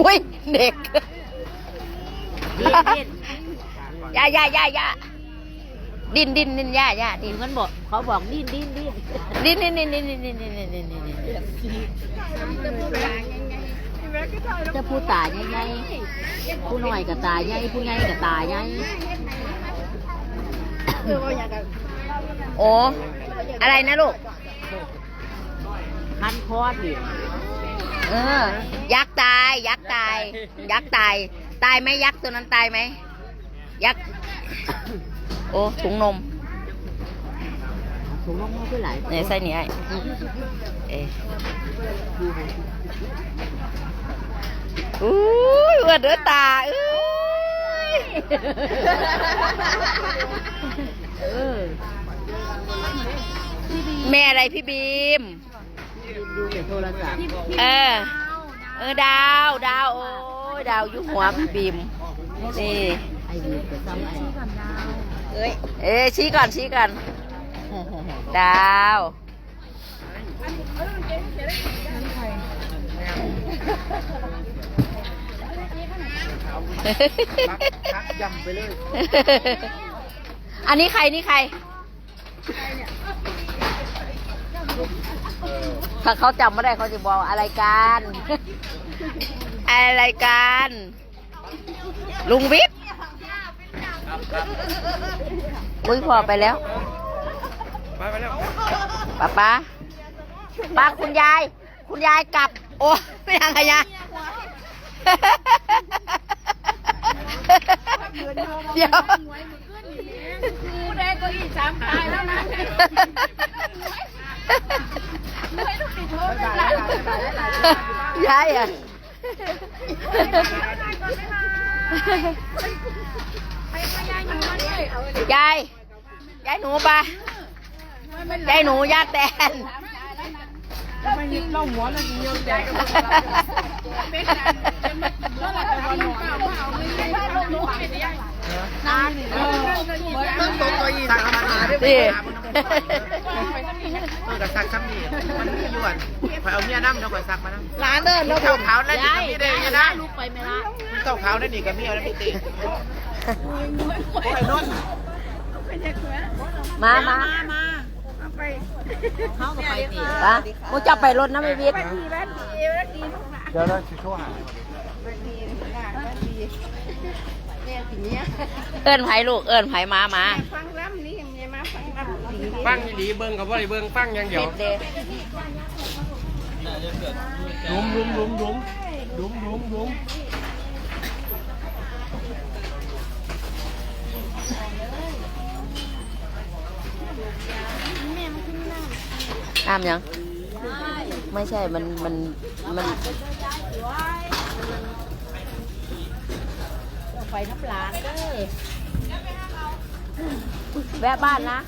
อุ้ยเด็กดิ้นดิ้นย่าย่าย่าย่าดินดินดินย่าย่าดินมันบอกเขาบอกดิ้นดิ้นดิ้นดินดินดินดินดินดินดินดินดินดินดินจะผู้ตายใหญ่ๆผู้น้อยก็ตายใหญ่ผู้ใหญ่ก็ตายใหญ่โอ้อะไรนะลูกคันคอดิ เออ ยักษ์ตาย ยักษ์ตาย ยักษ์ตาย ตายไหมยักษ์ตัวนั้นตายไหม ยักษ์ โอ้ถุงนมถุงน้องมือผู้หลายเนี่ยไส้นี้ไอ้เอ๊ะอุ้ยเอือดเดือตาอุ้ยเออแม่อะไรพี่บีม ดูแต่โทรศัพท์เออ เออดาว ดาวโอ้ยดาวอยุหัวพี่บีมนี่ไอ้ดูแต่ซ้ำไอ้เอ้ยเอ้ยชี้ก่อนชี้ก่อนดาวทักยำไปเลย อันนี้ใครนี่ใคร ถ้าเขาจำไม่ได้เขาจะบอกอะไรกัน อะไรกัน ลุงวิทย์อุ้ยพอไปแล้ว ไปไปแล้วป้าป้าป้าคุณยาย คุณยายกลับ โอ้ไม่ยังไงยายเดี๋ยวผู้ใดก็อีสามตายแล้วนะ ย้ายอะยายยายหนูปะยายหนูยาแตนเราหัวเเยอนานเออต้วยีทามาหาด้วย เออกับสักซ้ำนี่มันมีหยวนคอยเอาเมียน้ำเท่ากับสักมาน้ำร้านเดินแล้วเท่าขาวนั่นนี่ก็มีเด้งนะ ลูกไปไหมล่ะเท่าขาวนั่นนี่ก็มีเอาแล้วพี่ตีไอ้นนท์มามาเขาก็ไปตีปะมูจะไปรถนะไม่วิทย์เดี๋ยวเราช่วยหาเอิ้นไผลูก เอิ้นไผมามา ฟัง ดีเบิ้งกับว่าเบิ้งฟังอย่างเดียวเด็ดเด้ดุมดุมดุมดุมดุมดุมดุมน้ำยัง ไม่ใช่ มัน มัน มันไปน้ำหลานเด้อ แวะบ้านนะ